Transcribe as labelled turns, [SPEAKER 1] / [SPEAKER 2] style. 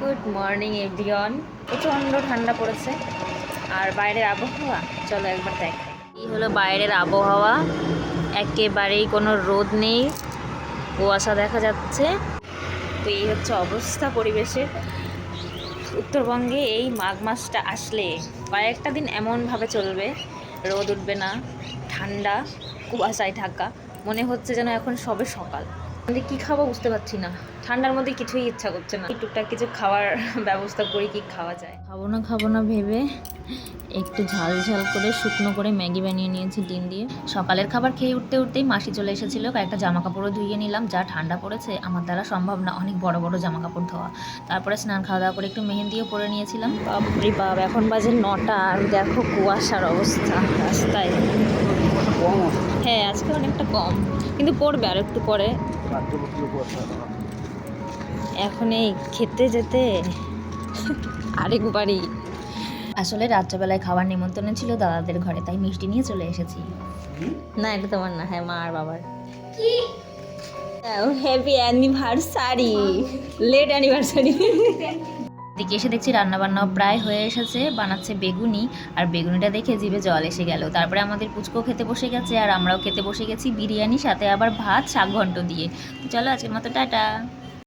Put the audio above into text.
[SPEAKER 1] Good morning everyone প্রচণ্ড ঠান্ডা পড়েছে। আর বাইরের আবহাওয়া, চলো একবার দেখ এই হলো বাইরের আবহাওয়া। একেবারেই কোনো রোদ নেই। কুয়াশা দেখা যাচ্ছে। তো এই হচ্ছে অবস্থা পরিবেশের। উত্তরবঙ্গে এই মাঘ মাসটা আসলে কয়েকটা দিন এমনভাবে চলবে। রোদ উঠবে না, ঠান্ডা, কুয়াশায় ঢাকা। মনে হচ্ছে যেন এখন সবে সকাল। আমি কি খাব বুঝতে পারছি না। ঠান্ডার মধ্যে কিছুই ইচ্ছা করছে না। টুকটাক কিছু খাওয়ার ব্যবস্থা করি কি খাওয়া যায়। খাব না খাব না ভেবে একটু ঝাল ঝাল করে শুকনো করে ম্যাগি বানিয়ে নিয়েছি ডিম দিয়ে। সকালের খাবার খেয়ে উঠতে উঠতেই মাসি চলে এসেছিল কয়েকটা জামা কাপড়ও ধুয়ে নিলাম। যা ঠান্ডা পড়েছে আমার দ্বারা সম্ভব না অনেক বড় বড় জামা কাপড় ধোয়া। তারপরে স্নান খাওয়া দাওয়া করে একটু মেহেন্দিও পরে নিয়েছিলাম। বাপরে বাপ এখন বাজে নটা। আর দেখো কুয়াশার অবস্থা রাস্তায়। হ্যাঁ আজকে অনেকটা কম। কিন্তু পড়বে আর একটু পরে। এখন এই খেতে যেতে আরেকবারই আসলে রাত্রেবেলায় খাবার নিমন্ত্রণ ছিল দাদাদের ঘরে তাই মিষ্টি নিয়ে চলে এসেছি। না এটা তোমার না হ্যাঁ মা আর বাবার। হ্যাপি অ্যানিভার্সারি লেট অ্যানিভার্সারি এদিকে এসে দেখছি রান্নাবান্নাও প্রায় হয়ে এসেছে, বানাচ্ছে বেগুনি, আর বেগুনিটা দেখে জিভে জল এসে গেল। তারপরে আমাদের পুচকো খেতে বসে গেছে, আর আমরাও খেতে বসে গেছি বিরিয়ানি, সাথে আবার ভাত, শাক ঘন্ট দিয়ে। তো চলো আজকের মতো, টাটা।